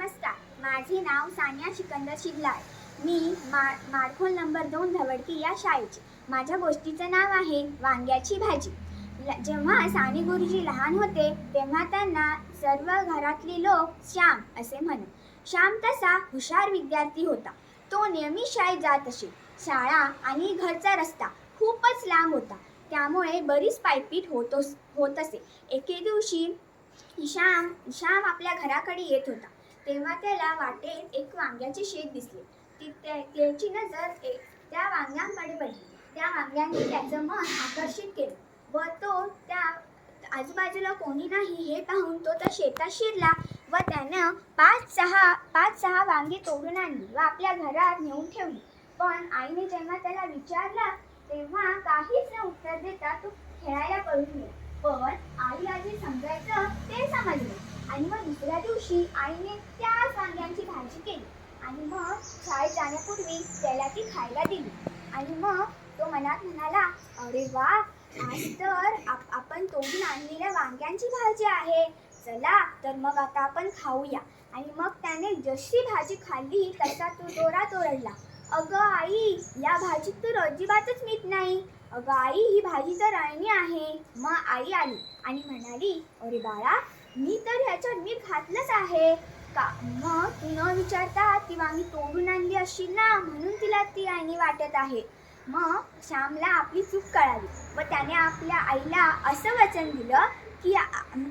नमस्कार. माझे नाव सानिया सिकंदर शिगलाळ मी मा माडखोल नंबर दोन धवडकी या शाळेची. माझ्या गोष्टीचं नाव आहे वांग्याची भाजी. ल- जेव्हा साने गुरुजी लहान होते तेव्हा त्यांना सर्व घरातले लोक श्याम असे म्हणत. श्याम तसा हुशार विद्यार्थी होता. तो नियमित शाळेत जात असे. शाळा आणि घरचा रस्ता खूपच लांब होता. त्यामुळे बरीच पायपीट होत होत असे. एके दिवशी श्याम श्याम आपल्या घराकडे येत होता. तेव्हा त्याला वाटेत एक वांग्याचे शेत दिसले. ती त्या- त्याची नजर त्या वांग्यांकडे पडली. त्या वांग्यांनी त्याचं मन आकर्षित केलं व तो त्या आजूबाजूला कोणी नाही हे पाहून तो त्या शेतात शिरला व त्यानं पाच सहा पाच सहा वांगी तोडून आणली व आपल्या घरात नेऊन ठेवली. पण आईने जेव्हा त्याला विचारलं तेव्हा काहीच न उत्तर देता तो खेळायला पळून गेला. पण आई आधी समजायचं ते समजलं. आणि मग दुसऱ्या दिवशी आईने त्याच वांग्यांची भाजी केली. आणि मग शाळेत जाण्यापूर्वी त्याला ती खायला दिली. आणि मग तो मनात म्हणाला अरे वा आज तर आप- आपण तोडून आणलेल्या वांग्यांची भाजी आहे. चला तर मग आता आपण खाऊया. आणि मग त्याने जशी भाजी खाल्ली तसा तो दोरा तोरडला अगं आई या भाजीत तर अजिबातच मीठ नाही. अगं आई ही भाजी तर अळणी आहे. मग आई आली आणि म्हणाली अरे बाळा मी तर ह्याच्यात मीठ घातलंच आहे. का? मग तू न विचारता ती वांगी तोडून आणली असशील ना म्हणून तिला ती आईनी वाटत आहे. मग श्यामला आपली चूक कळाली व त्याने आपल्या आईला असं वचन दिलं की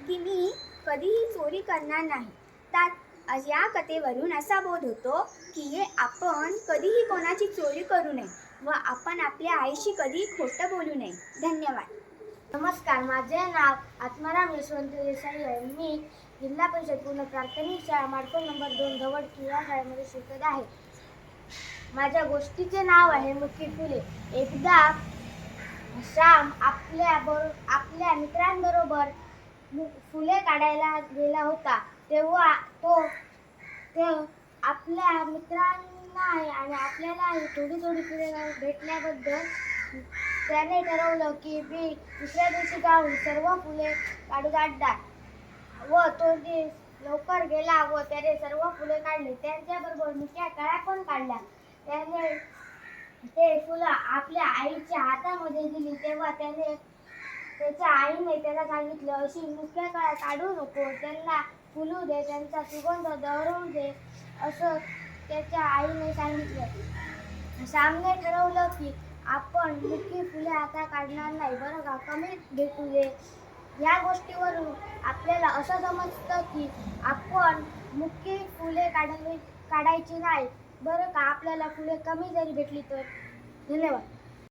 की मी कधीही चोरी करणार नाही. त्यात या कथेवरून असा बोध होतो की आपण कधीही कोणाची चोरी करू नये व आपण आपल्या आईशी कधीही खोटं बोलू नये. धन्यवाद. नमस्कार माझे नाव आत्माराम यशवंत देसाई आहे. मी जिल्हा परिषद पूर्ण प्राथमिक शाळा माडकोल नंबर दोन धवडकी या शाळेमध्ये शिकत आहे. माझ्या गोष्टीचे नाव आहे मुख्य फुले. एकदा श्याम आपल्या बरो आपल्या मित्रांबरोबर मु- फुले काढायला गेला होता. तेव्हा तो ते आपल्या मित्रांना आणि आपल्यालाही थोडी थोडी फुले भेटल्याबद्दल त्याने ठरवलं की मी दुसऱ्या दिवशी जाऊन सर्व फुले काढू आणणार. व तो दिवस लवकर गेला व त्याने सर्व फुले काढली त्यांच्याबरोबर मुख्या कळ्या पण काढल्या. त्याने ते फुलं आपल्या आईच्या हातामध्ये दिली तेव्हा त्याने त्याच्या आईने त्याला सांगितलं अशी मुख्या कळ्या काढू नको त्यांना फुलू दे त्यांचा सुगंध दरवू दे असं त्याच्या आईने सांगितलं. सामने ठरवलं की आपण मुख्य फुले आता काढणार नाही बरं का? कमी भेटू या गोष्टीवरून आपल्याला असं समजतं की आपण मुख्य फुले काढावी काढायची नाही. बरं का? आपल्याला फुले कमी जरी भेटली तर. धन्यवाद.